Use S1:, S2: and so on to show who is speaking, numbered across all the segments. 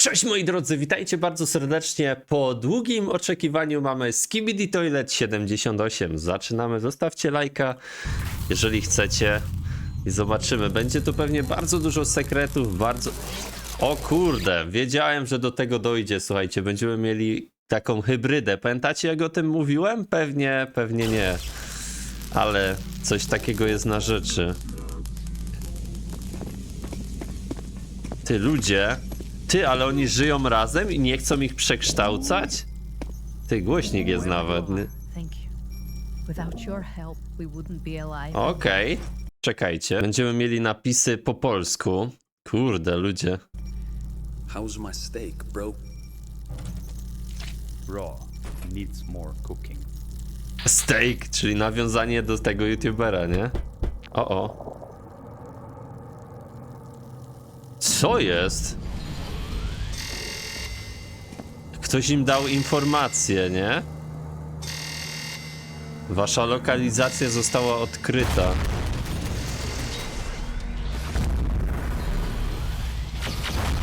S1: Cześć moi drodzy, witajcie bardzo serdecznie. Po długim oczekiwaniu mamy Skibidi Toilet 78. Zaczynamy, zostawcie lajka, jeżeli chcecie. I zobaczymy. Będzie tu pewnie bardzo dużo sekretów, bardzo... O kurde, wiedziałem, że do tego dojdzie, słuchajcie. Będziemy mieli taką hybrydę. Pamiętacie jak o tym mówiłem? Pewnie, pewnie nie. Ale coś takiego jest na rzeczy. Ty ludzie. Ty, ale oni żyją razem i nie chcą ich przekształcać? Ty, głośnik jest nawet. Okej. Czekajcie. Będziemy mieli napisy po polsku. Kurde, ludzie.
S2: How's my steak, bro?
S3: Raw needs more cooking.
S1: Steak, czyli nawiązanie do tego youtubera, nie? O, o. Co jest? Ktoś im dał informację, nie? Wasza lokalizacja została odkryta.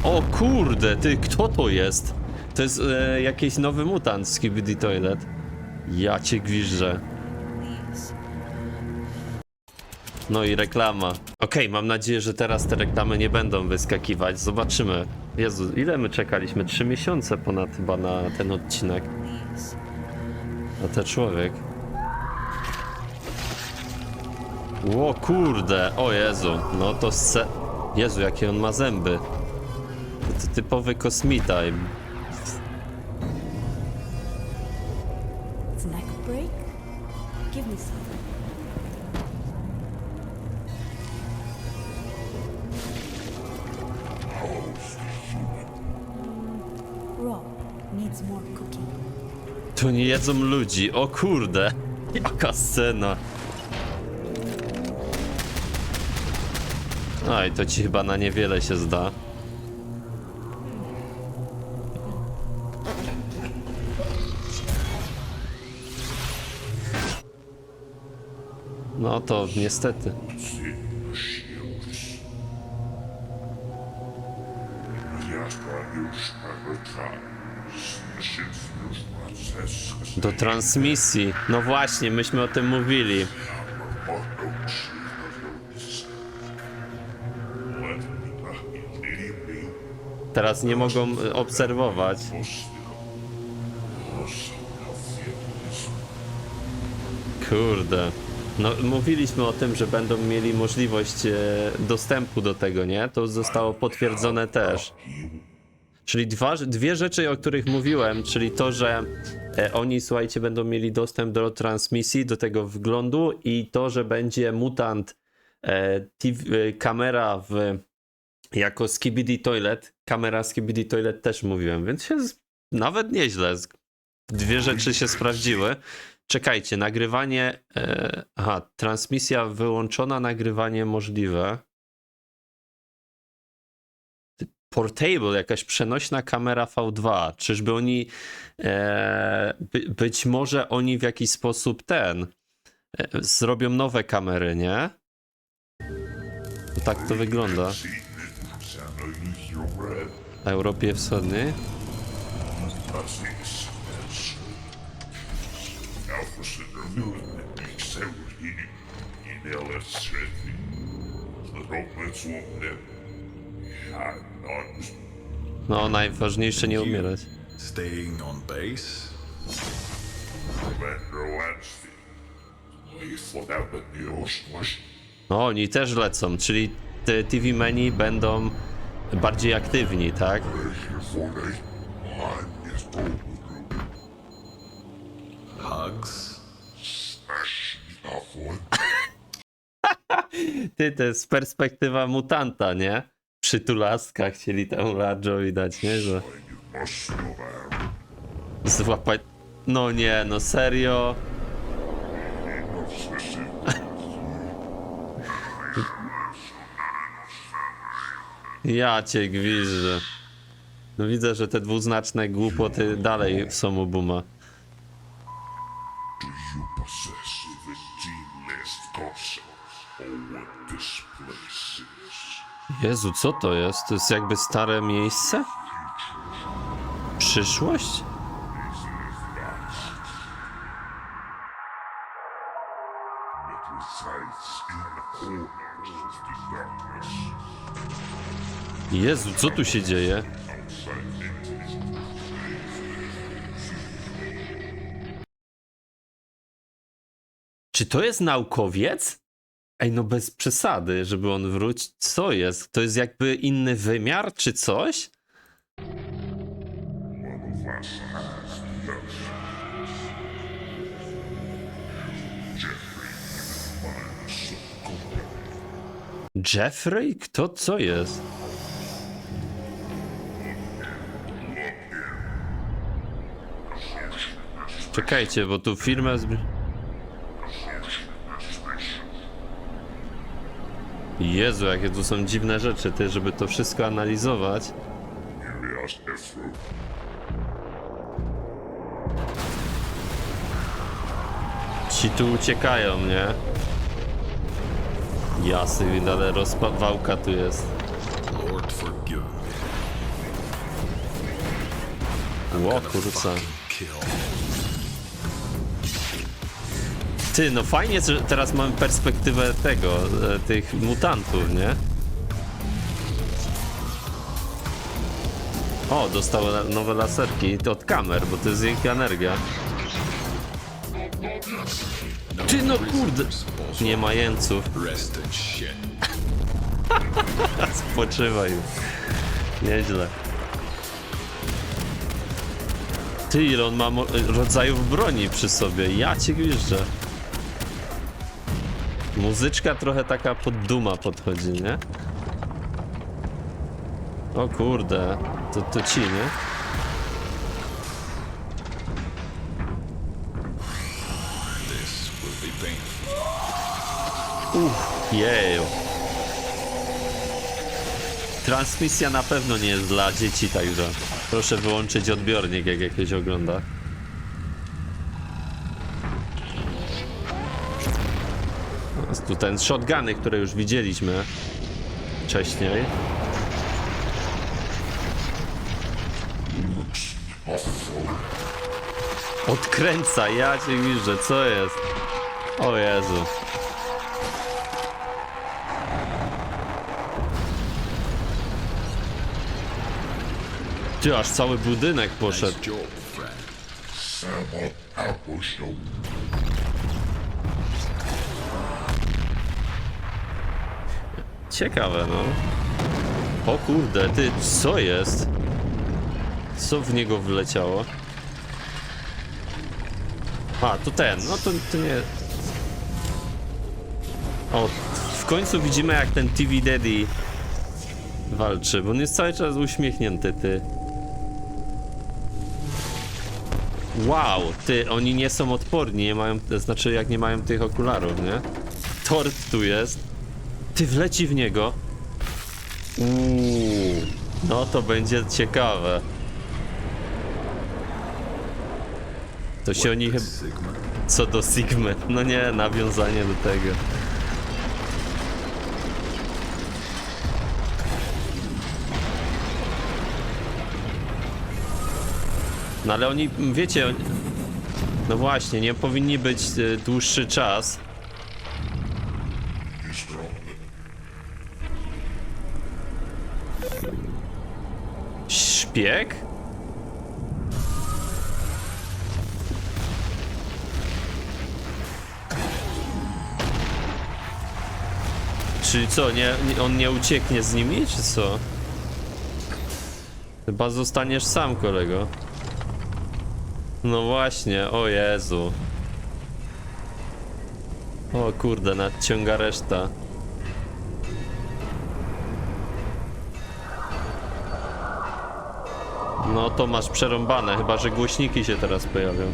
S1: O kurde, ty, kto to jest? To jest e, jakiś nowy mutant z Skibidi Toilet. Ja cię gwiżdżę. No i reklama. Okej, mam nadzieję, że teraz te reklamy nie będą wyskakiwać. Zobaczymy. Jezu, ile my czekaliśmy? Trzy miesiące ponad chyba na ten odcinek. A ten człowiek. Ło kurde, o Jezu, no to se... Jezu, jakie on ma zęby. To typowy kosmita.
S4: Its break? Give me some.
S1: Tu nie jedzą ludzi, o kurde. Jaka scena. Aj, to ci chyba na niewiele się zda. No to niestety. Do transmisji. No właśnie, myśmy o tym mówili. Teraz nie mogą y, obserwować. Kurde. No, mówiliśmy o tym, że będą mieli możliwość e, dostępu do tego, nie? To zostało potwierdzone też. Czyli dwa, dwie rzeczy, o których mówiłem, czyli to, że e, oni, słuchajcie, będą mieli dostęp do transmisji, do tego wglądu i to, że będzie mutant e, TV, e, kamera w jako Skibidi Toilet, kamera Skibidi Toilet też mówiłem, więc się z, nawet nieźle. Dwie rzeczy się sprawdziły. Czekajcie, nagrywanie. E, aha, transmisja wyłączona, nagrywanie możliwe. Portable, jakaś przenośna kamera V2. Czyżby oni. E, by, być może oni w jakiś sposób ten. E, zrobią nowe kamery, nie? To tak to wygląda. W Europie Wschodniej.
S5: Alpha
S1: No, najważniejsze nie umierać.
S6: Staying on base?
S1: No, oni też lecą, czyli te TV menu będą bardziej aktywni, tak?
S6: Hugs?
S1: Ty, to jest perspektywa mutanta, nie? Przytulaska chcieli tam Radżowi dać, nie? Że złapać... No nie, no serio? Ja cię gwiżdżę. No widzę, że te dwuznaczne głupoty dalej są u Buma. Jezu, co to jest? To jest jakby stare miejsce? Przyszłość? Jezu, co tu się dzieje? Czy to jest naukowiec? Ej, no bez przesady, żeby on wrócił. Co jest? To jest jakby inny wymiar, czy coś?
S5: Jeffrey?
S1: Kto? Co jest? Czekajcie, bo tu firmę... Zb... Jezu, jakie tu są dziwne rzeczy, ty, żeby to wszystko analizować. Ci tu uciekają, nie? Jasy, ale rozpawałka tu jest.
S6: Lord, forgive me.
S1: Ło, kurca. Ty, no fajnie, że teraz mamy perspektywę tego, e, tych mutantów, nie? O, dostał la- nowe laserki od kamer, bo to jest ich energia. Ty, no kurde! Nie ma
S6: shit.
S1: Spoczywaj. Nieźle. Ty, ile on ma rodzajów broni przy sobie. Ja cię gwiżdżę. Muzyczka trochę taka pod duma podchodzi, nie? O kurde. To, to ci, nie?
S6: Painful.
S1: Jeju. Transmisja na pewno nie jest dla dzieci, także proszę wyłączyć odbiornik, jak jakieś ogląda. Tu ten shotguny, które już widzieliśmy wcześniej. Odkręca, ja cię widzę, co jest? O Jezu. Ty, aż cały budynek poszedł. Ciekawe, no. O kurde, ty, co jest? Co w niego wleciało? A, to ten, no to, to nie... O, w końcu widzimy jak ten TV Daddy walczy, bo on jest cały czas uśmiechnięty, ty. Wow, ty, oni nie są odporni, nie mają, znaczy jak nie mają tych okularów, nie? Tort tu jest. Ty wleci w niego. Uuu, no to będzie ciekawe. To się oni chyba... Co do Sigmy. No nie, nawiązanie do tego. No ale oni, wiecie, no właśnie, nie powinni być e, dłuższy czas. Szpieg? Czyli co, nie, on nie ucieknie z nimi, czy co? Chyba zostaniesz sam, kolego. No właśnie, o Jezu. O kurde, nadciąga reszta. No to masz przerąbane, chyba że głośniki się teraz pojawią.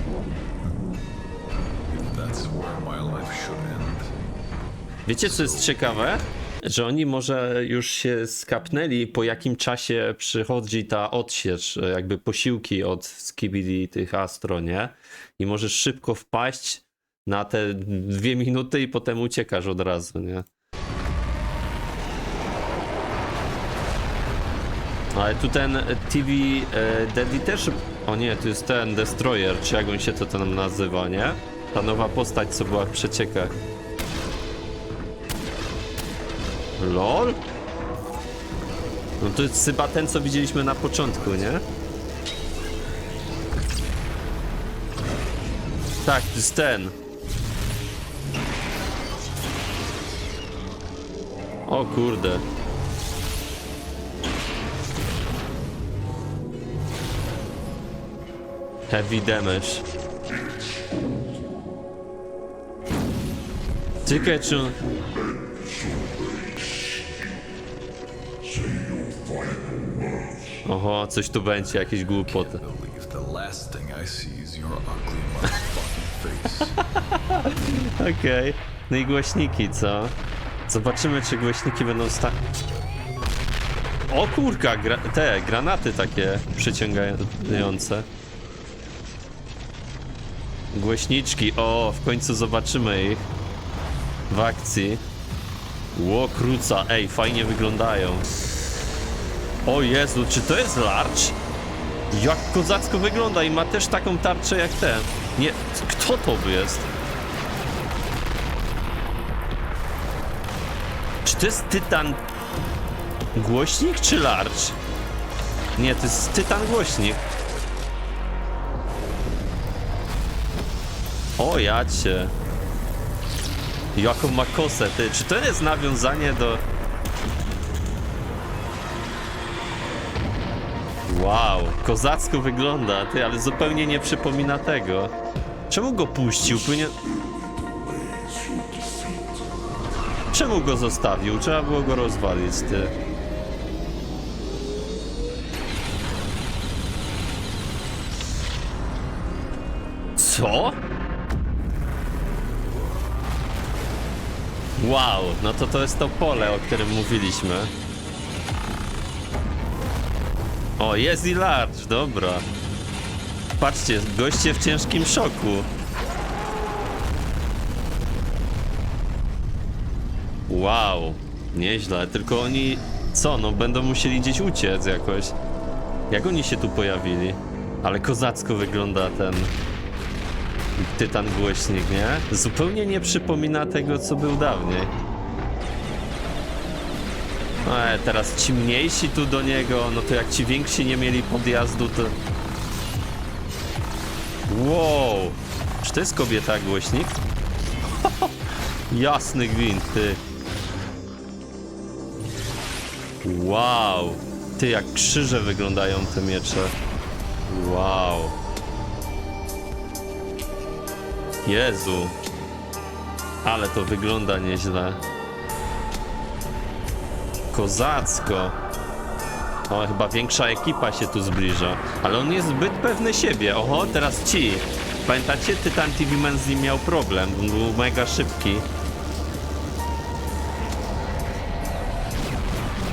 S1: Wiecie, co jest ciekawe? Że oni może już się skapnęli, po jakim czasie przychodzi ta odsiecz, jakby posiłki od Skibidi tych Astro, nie? I możesz szybko wpaść na te dwie minuty i potem uciekasz od razu, nie? Ale tu ten TV e, Daddy też... O nie, tu jest ten Destroyer, czy jak on się to tam nazywa, nie? Ta nowa postać, co była w przeciekach. LOL? No to jest chyba ten, co widzieliśmy na początku, nie? Tak, to jest ten. O kurde. Heavy damage. Ciekawe czy on... Oho, coś tu będzie, jakieś głupoty. Okej. No i głośniki, co? Zobaczymy, czy głośniki będą sta... O kurka, gra te granaty takie przyciągające. Głośniczki, o, w końcu zobaczymy ich w akcji. Ło, kruca, ej, fajnie wyglądają. O Jezu, czy to jest large? Jak kozacko wygląda i ma też taką tarczę jak ten. Nie, kto to jest? Czy to jest tytan głośnik czy large? Nie, to jest tytan głośnik. O jacie. Jaką ma kosę, ty. Czy to jest nawiązanie do... Wow, kozacko wygląda, ty, ale zupełnie nie przypomina tego. Czemu go puścił? Czemu go zostawił? Trzeba było go rozwalić, ty. Co? Wow, no to to jest to pole, o którym mówiliśmy. O, jest i large, dobra. Patrzcie, goście w ciężkim szoku. Wow, nieźle, tylko oni co, no będą musieli gdzieś uciec jakoś. Jak oni się tu pojawili? Ale kozacko wygląda ten tytan głośnik, nie? Zupełnie nie przypomina tego, co był dawniej. E, teraz ci mniejsi tu do niego, no to jak ci więksi nie mieli podjazdu, to... Wow! Czy to jest kobieta głośnik? Jasny gwint, ty. Wow! Ty, jak krzyże wyglądają te miecze. Wow. Jezu. Ale to wygląda nieźle. Kozacko. O, chyba większa ekipa się tu zbliża. Ale on jest zbyt pewny siebie. Oho, teraz ci. Pamiętacie, Tytan TV Man z nim miał problem. On był mega szybki.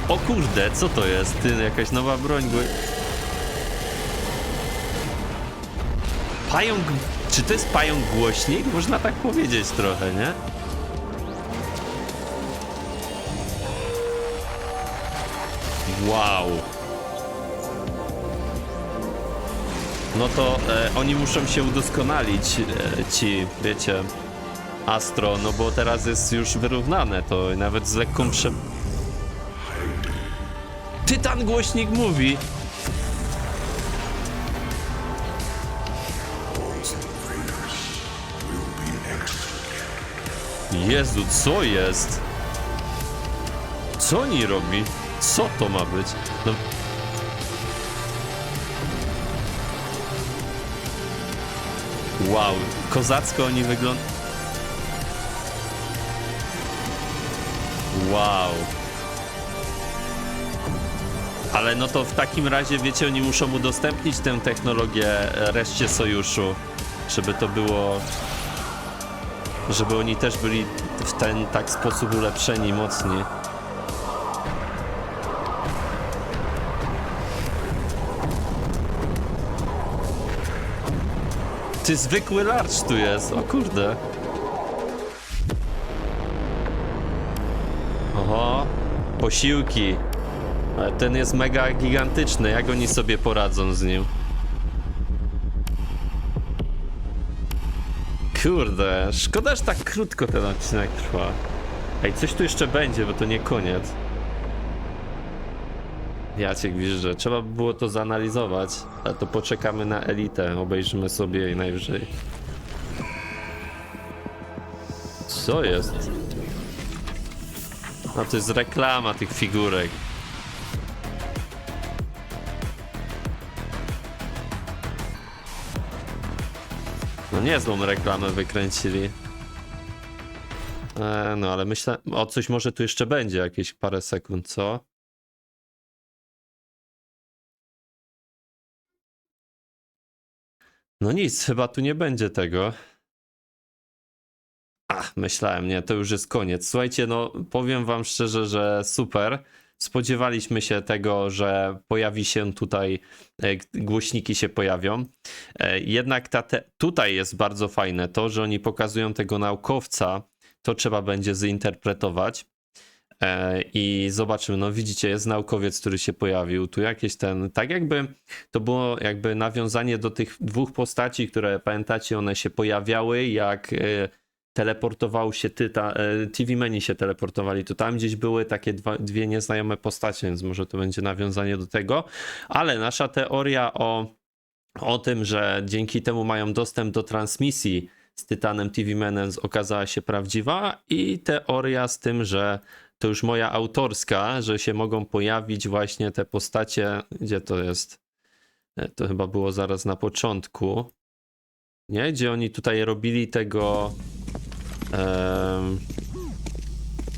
S1: O kurde, co to jest? Ty, jakaś nowa broń. Pająk... Czy to jest pająk głośnik? Można tak powiedzieć trochę, nie? Wow. No to e, oni muszą się udoskonalić, e, ci, wiecie, Astro, no bo teraz jest już wyrównane to nawet z lekką prze... Tytan głośnik mówi. Jezu, co jest? Co oni robi? Co to ma być? No... Wow, kozacko oni wyglądają. Wow. Ale no to w takim razie, wiecie, oni muszą udostępnić tę technologię reszcie sojuszu, żeby to było... Żeby oni też byli w ten tak sposób ulepszeni, mocni. Ty zwykły larcz tu jest, o kurde. Oho, posiłki. Ale ten jest mega gigantyczny, jak oni sobie poradzą z nim? Kurde, szkoda, że tak krótko ten odcinek trwa. Ej, coś tu jeszcze będzie, bo to nie koniec. Jacek że trzeba by było to zanalizować, ale to poczekamy na elitę, obejrzymy sobie i najwyżej. Co jest? No to jest reklama tych figurek. No niezłą reklamę wykręcili. E, no ale myślę, o coś może tu jeszcze będzie, jakieś parę sekund, co? No nic, chyba tu nie będzie tego. Ach, myślałem, nie, to już jest koniec. Słuchajcie, no powiem wam szczerze, że super. Spodziewaliśmy się tego, że pojawi się tutaj, e, głośniki się pojawią. E, Jednak ta te, tutaj jest bardzo fajne to, że oni pokazują tego naukowca, to trzeba będzie zinterpretować. E, I zobaczymy, no widzicie, jest naukowiec, który się pojawił. Tu jakieś ten, tak jakby to było jakby nawiązanie do tych dwóch postaci, które pamiętacie, one się pojawiały, jak teleportował się tyta, e, TV Menu się teleportowali, to tam gdzieś były takie dwa, dwie nieznajome postacie, więc może to będzie nawiązanie do tego. Ale nasza teoria o, o tym, że dzięki temu mają dostęp do transmisji z Tytanem TV Menem okazała się prawdziwa i teoria z tym, że to już moja autorska, że się mogą pojawić właśnie te postacie, gdzie to jest? E, To chyba było zaraz na początku. Nie? Gdzie oni tutaj robili tego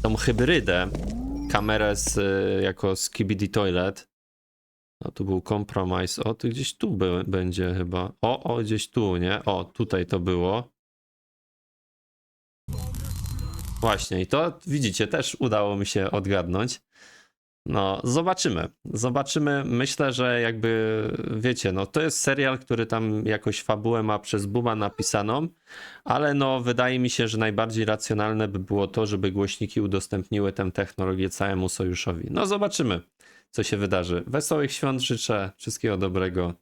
S1: tą hybrydę, kamerę z, e, jako Skibidi Toilet. No tu był kompromis. O, tu gdzieś tu by, będzie chyba. O, o, gdzieś tu, nie? O, tutaj to było. Właśnie, i to widzicie, też udało mi się odgadnąć. No, zobaczymy. Zobaczymy. Myślę, że jakby wiecie, no to jest serial, który tam jakoś fabułę ma przez Buba napisaną, ale no wydaje mi się, że najbardziej racjonalne by było to, żeby głośniki udostępniły tę technologię całemu sojuszowi. No zobaczymy, co się wydarzy. Wesołych świąt życzę, wszystkiego dobrego.